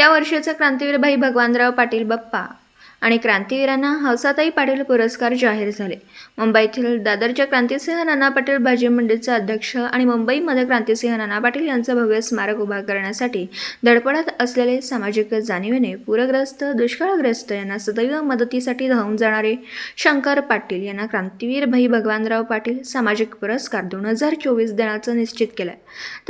या वर्षीचा क्रांतीवीर भाई भगवानराव पाटील बाप्पा. आणि क्रांतीवीरांना हौसाताई पाटील पुरस्कार जाहीर झाले. मुंबईतील दादरच्या क्रांतिसिंह नाना पाटील भाजी मंडळीचे अध्यक्ष आणि मुंबईमध्ये क्रांतिसिंह नाना पाटील यांचं भव्य स्मारक उभा करण्यासाठी धडपडत असलेले सामाजिक जाणीवेने पूरग्रस्त दुष्काळग्रस्त यांना सदैव मदतीसाठी धावून जाणारे शंकर पाटील यांना क्रांतीवीर भाई भगवानराव पाटील सामाजिक पुरस्कार दोन हजार चोवीस देण्याचं निश्चित केलं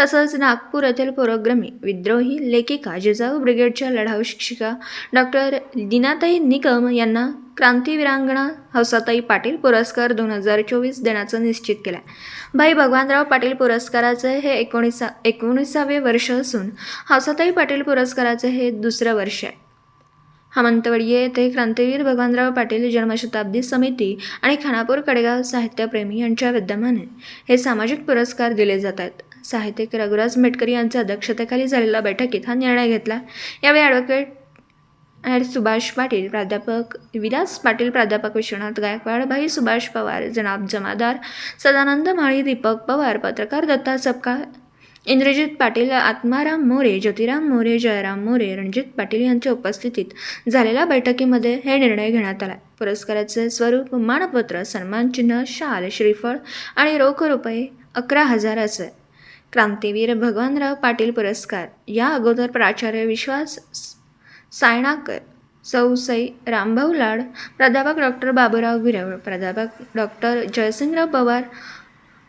तसंच नागपूर येथील पुरोग्रमी विद्रोही लेखिका जिजाऊ ब्रिगेडच्या लढाऊ शिक्षिका डॉक्टर दिनाताई निकम यांना क्रांतीवीरांगणा हौसाताई पाटील पुरस्कार दोन हजार चोवीस देण्याचं निश्चित केलं आहे भाई भगवानराव पाटील पुरस्काराचे हे एकोणीसा एकोणीसावे वर्ष असून हौसाताई पाटील पुरस्काराचे हे दुसरं वर्ष आहे. हामंतवडीये येथे क्रांतीवीर भगवानराव पाटील जन्मशताब्दी समिती आणि खानापूर कडेगाव साहित्यप्रेमी यांच्या विद्यमाने हे सामाजिक पुरस्कार दिले जात आहेत साहित्यिक रघुराज मेटकरी यांच्या अध्यक्षतेखाली झालेल्या बैठकीत हा निर्णय घेतला. यावेळी ॲडव्होकेट ॲड सुभाष पाटील प्राध्यापक विलास पाटील प्राध्यापक विश्वनाथ गायकवाड भाई सुभाष पवार जनाब जमादार सदानंद माळी दीपक पवार पत्रकार दत्ता चपका इंद्रजित पाटील आत्माराम मोरे ज्योतिराम मोरे जयराम मोरे रणजित पाटील यांच्या उपस्थितीत झालेल्या बैठकीमध्ये हे निर्णय घेण्यात आला. पुरस्काराचे स्वरूप मानपत्र सन्मानचिन्ह शाल श्रीफळ आणि रोख रुपये अकरा हजार असे. क्रांतीवीर भगवानराव पाटील पुरस्कार. या अगोदर प्राचार्य विश्वास सायणाकर सौसई रामभाऊ लाड प्राध्यापक डॉक्टर बाबूराव गिरवळ प्राध्यापक डॉक्टर जयसिंगराव पवार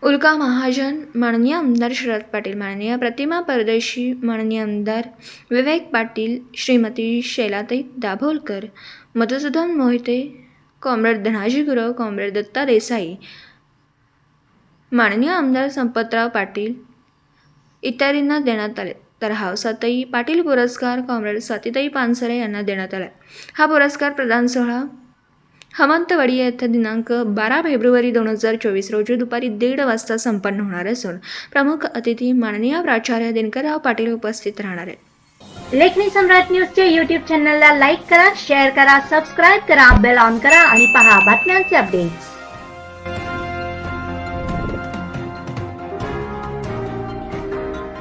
उल्का महाजन माननीय आमदार शरद पाटील माननीय प्रतिमा परदेशी माननीय आमदार विवेक पाटील श्रीमती शैलाताई दाभोलकर मधुसूदन मोहिते कॉम्रेड धनाजी गुरव कॉम्रेड दत्ता देसाई माननीय आमदार संपतराव पाटील इत्यादींना देण्यात आले. तर सातई पाटील पुरस्कार कॉम्रेड स्वातीताई पानसरे यांना देण्यात आला हा पुरस्कार प्रदान सोहळा हमंतवाडी येथे दिनांक बारा फेब्रुवारी दोन हजार चोवीस रोजी दुपारी दीड वाजता संपन्न होणार असून प्रमुख अतिथी माननीय प्राचार्य दिनकरराव पाटील उपस्थित राहणार आहेत. लेखनी सम्राट न्यूजच्या युट्यूब चॅनलला लाईक करा शेअर करा सबस्क्राईब करा बेल ऑन करा आणि पहा बातम्यांचे अपडेट्स